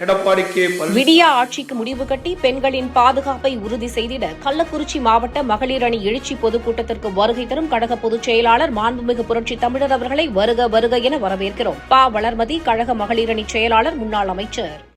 Edappadi K விடியா ஆட்சிக்கு முடிவு கட்டி பெண்களின் பாதுகாப்பை உறுதி செய்திட கள்ளக்குறிச்சி மாவட்ட மகளிர் அணி எழுச்சி பொதுக்கூட்டத்திற்கு வருகை தரும் கழக பொதுச் செயலாளர் மாண்புமிகு புரட்சி தமிழர் அவர்களை வருக வருக என வரவேற்கிறோம். பா. வளர்மதி கழக மகளிர் அணி செயலாளர் முன்னாள் அமைச்சர்.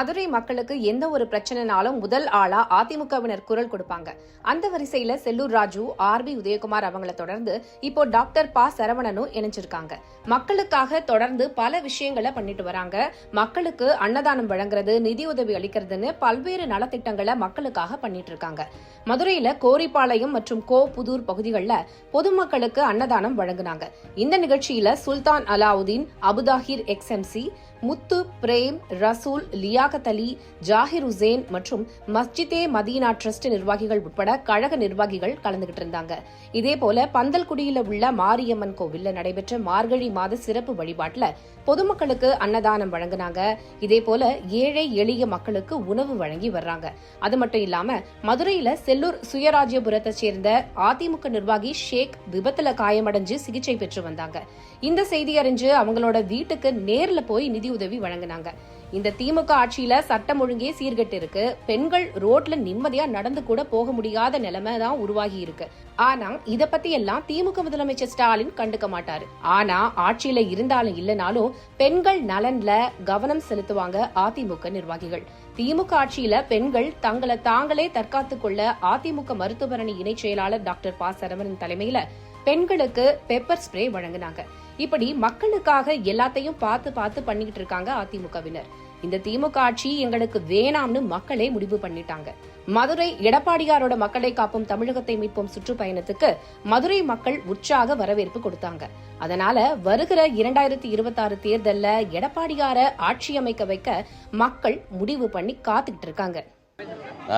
மதுரை மக்களுக்கு எந்த ஒரு பிரச்சனைனாலும் முதல் ஆளா அதிமுகவினர் குரல் கொடுப்பாங்க. அந்த வரிசையில செல்லூர் ராஜு ஆர் பி உதயகுமார் அவங்கள தொடர்ந்து இப்போ டாக்டர் பா சரவணனும் இணைஞ்சிருக்காங்க. மக்களுக்காக தொடர்ந்து பல விஷயங்களை பண்ணிட்டு வராங்க. மக்களுக்கு அன்னதானம் வழங்குறது நிதியுதவி அளிக்கிறதுன்னு பல்வேறு நலத்திட்டங்களை மக்களுக்காக பண்ணிட்டு இருக்காங்க. மதுரையில கோரிப்பாளையம் மற்றும் கோ புதூர் பகுதிகளில் பொதுமக்களுக்கு அன்னதானம் வழங்குனாங்க. இந்த நிகழ்ச்சியில சுல்தான் அலாவுதீன் அபுதாஹிர் எக்ஸ்எம்சி முத்து பிரேம் ரசூல் லியாகத் அலி ஜாகிர் உசேன் மற்றும் மஸ்ஜிதே மதீனா ட்ரஸ்ட் நிர்வாகிகள் உட்பட கழக நிர்வாகிகள் கலந்துகிட்டு இருந்தாங்க. இதேபோல பந்தல்குடியில உள்ள மாரியம்மன் கோவில்ல நடைபெற்ற மார்கழி மாத சிறப்பு வழிபாட்டுல பொதுமக்களுக்கு அன்னதானம் வழங்குனாங்க. இதேபோல ஏழை எளிய மக்களுக்கு உணவு வழங்கி வர்றாங்க. அது மட்டும் இல்லாம மதுரையில செல்லூர் சுயராஜ்யபுரத்தை சேர்ந்த அதிமுக நிர்வாகி ஷேக் விபத்துல காயமடைஞ்சு சிகிச்சை பெற்று வந்தாங்க. இந்த செய்தி அறிஞ்சு அவங்களோட வீட்டுக்கு நேர்ல போய் நிதி நிதியுதவி வழங்கினாங்க. இந்த திமுக ஆட்சியில சட்டம் ஒழுங்கே சீர்கட்டு இருக்கு பெண்கள் ரோட்ல நிம்மதியா நடந்து கூட போக முடியாத நிலைமை தான் உருவாகி இருக்கு. ஆனா இத பத்தி எல்லாம் திமுக முதலமைச்சர் ஸ்டாலின் கண்டுக்க மாட்டாரு. ஆனா ஆட்சியில இருந்தாலும் இல்லனாலும் பெண்கள் நலன்ல கவனம் செலுத்துவாங்க அதிமுக நிர்வாகிகள். திமுக ஆட்சியில பெண்கள் தங்களை தாங்களே தற்காத்துக் கொள்ள அதிமுக மருத்துவரணி இணைச் செயலாளர் டாக்டர் ப சரவணன் தலைமையில பெண்களுக்கு பெப்பர் ஸ்ப்ரே வழங்குனாங்க. இப்படி மக்களுக்காக எல்லாத்தையும் பார்த்து பார்த்து பண்ணிக்கிட்டு இருக்காங்க அதிமுகவினர். இந்த திமுக ஆட்சி எங்களுக்கு வேணாம்னு மக்களே முடிவு பண்ணிட்டாங்க. மதுரை எடப்பாடியாரோட மக்களை காப்போம் தமிழகத்தை மீட்போம் சுற்றுப்பயணத்துக்கு மதுரை மக்கள் உற்சாக வரவேற்பு கொடுத்தாங்க. அதனால வருகிற இரண்டாயிரத்தி இருபத்தாறு தேர்தல்ல எடப்பாடியார ஆட்சி அமைக்க வைக்க மக்கள் முடிவு பண்ணி காத்துக்கிட்டு இருக்காங்க.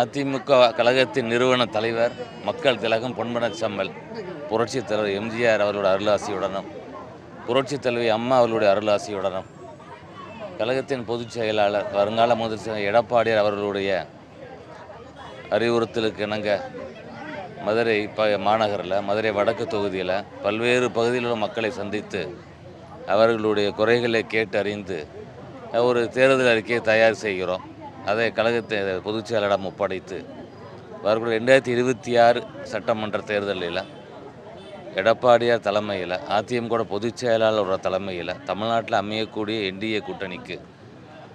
அதிமுக கழகத்தின் நிறுவன தலைவர் மக்கள் திலகம் பொன்மன செம்மல் புரட்சி தலைவர் எம்ஜிஆர் அவர்களோட அருளாசியுடனும் புரட்சி தலைவி அம்மா அவர்களுடைய அருளாசியுடனும் கழகத்தின் பொதுச் செயலாளர் வருங்கால முதலமைச்சர் எடப்பாடியார் அவர்களுடைய அறிவுறுத்தலுக்கு இணங்க மதுரை ப மாநகரில் மதுரை வடக்கு தொகுதியில் பல்வேறு பகுதியில் உள்ள மக்களை சந்தித்து அவர்களுடைய குறைகளை கேட்டு அறிந்து ஒரு தேர்தல் அறிக்கையை தயார் செய்கிறோம். அதை கழகத்தை பொதுச் செயலாளரிடம் ஒப்படைத்து வரக்கூடிய ரெண்டாயிரத்தி இருபத்தி ஆறு சட்டமன்ற தேர்தலில் எடப்பாடியார் தலைமையில் அதிமுக பொதுச் செயலாளரோட தலைமையில் தமிழ்நாட்டில் அமையக்கூடிய என்டிஏ கூட்டணிக்கு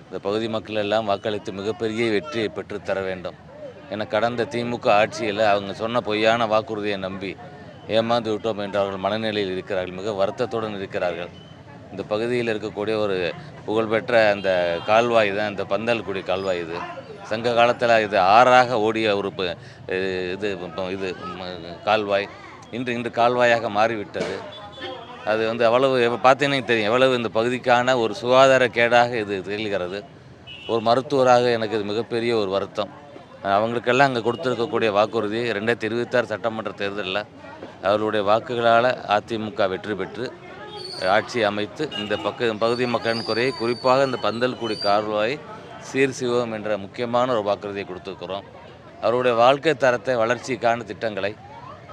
இந்த பகுதி மக்கள் எல்லாம் வாக்களித்து மிகப்பெரிய வெற்றியை பெற்றுத்தர வேண்டும். என கடந்த திமுக ஆட்சியில் அவங்க சொன்ன பொய்யான வாக்குறுதியை நம்பி ஏமாந்து விட்டோம் என்ற அவர்கள் மனநிலையில் இருக்கிறார்கள். மிக வருத்தத்துடன் இருக்கிறார்கள். இந்த பகுதியில் இருக்கக்கூடிய ஒரு புகழ்பெற்ற அந்த கால்வாய் தான் இந்த பந்தல்குடி கால்வாய் இது. சங்க காலத்தில் இது ஆறாக ஓடிய ஒரு இது இது கால்வாய். இன்று இன்று கால்வாயாக மாறிவிட்டது. அது வந்து அவ்வளவு எவ்வ- பார்த்தீங்கன்னா தெரியும் எவ்வளவு இந்த பகுதிக்கான ஒரு சுகாதார கேடாக இது திகழ்கிறது. ஒரு மருத்துவராக எனக்கு இது மிகப்பெரிய ஒரு வருத்தம். அவங்களுக்கெல்லாம் அங்கே கொடுத்துருக்கக்கூடிய வாக்குறுதி ரெண்டாயிரத்தி இருபத்தாறு சட்டமன்ற தேர்தலில் அவர்களுடைய வாக்குகளால் அதிமுக வெற்றி பெற்று ஆட்சி அமைத்து இந்த பக்க பகுதி மக்களின் குறையை குறிப்பாக இந்த பந்தல்குடி கால்வாய் சீர் சிவம் என்ற முக்கியமான ஒரு வாக்குறுதியை கொடுத்துருக்கிறோம். அவருடைய வாழ்க்கை தரத்தை வளர்ச்சிக்கான திட்டங்களை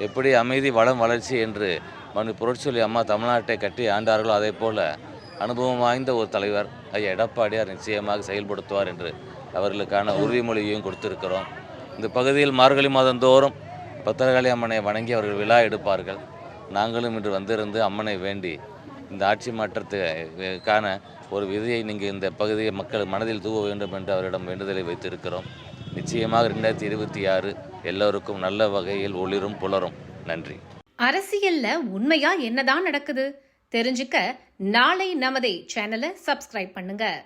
எப்படி அமைதி வளம் வளர்ச்சி என்று மனு புரட்சொல்லி அம்மா தமிழ்நாட்டை கட்டி ஆண்டார்களோ அதே போல் அனுபவம் வாய்ந்த ஒரு தலைவர் ஐயா எடப்பாடியார் நிச்சயமாக செயல்படுத்துவார் என்று அவர்களுக்கான உறுதிமொழியையும் கொடுத்திருக்கிறோம். இந்த பகுதியில் மார்கழி மாதந்தோறும் பத்திரகாளி அம்மனை வணங்கி அவர்கள் விழா எடுப்பார்கள். நாங்களும் இன்று வந்திருந்து அம்மனை வேண்டி இந்த ஆட்சி மாற்றத்துக்கான ஒரு விதியை நீங்கள் இந்த பகுதியை மக்கள் மனதில் தூவ வேண்டும் என்று அவரிடம் வேண்டுதலை வைத்திருக்கிறோம். நிச்சயமாக ரெண்டாயிரத்தி இருபத்தி ஆறு எல்லோருக்கும் நல்ல வகையில் ஒளிரும் புலரும். நன்றி. அரசியல்ல உண்மையா என்னதான் நடக்குது? தெரிஞ்சுக்க நாளை நமதே சேனலை சப்ஸ்கிரைப் பண்ணுங்க.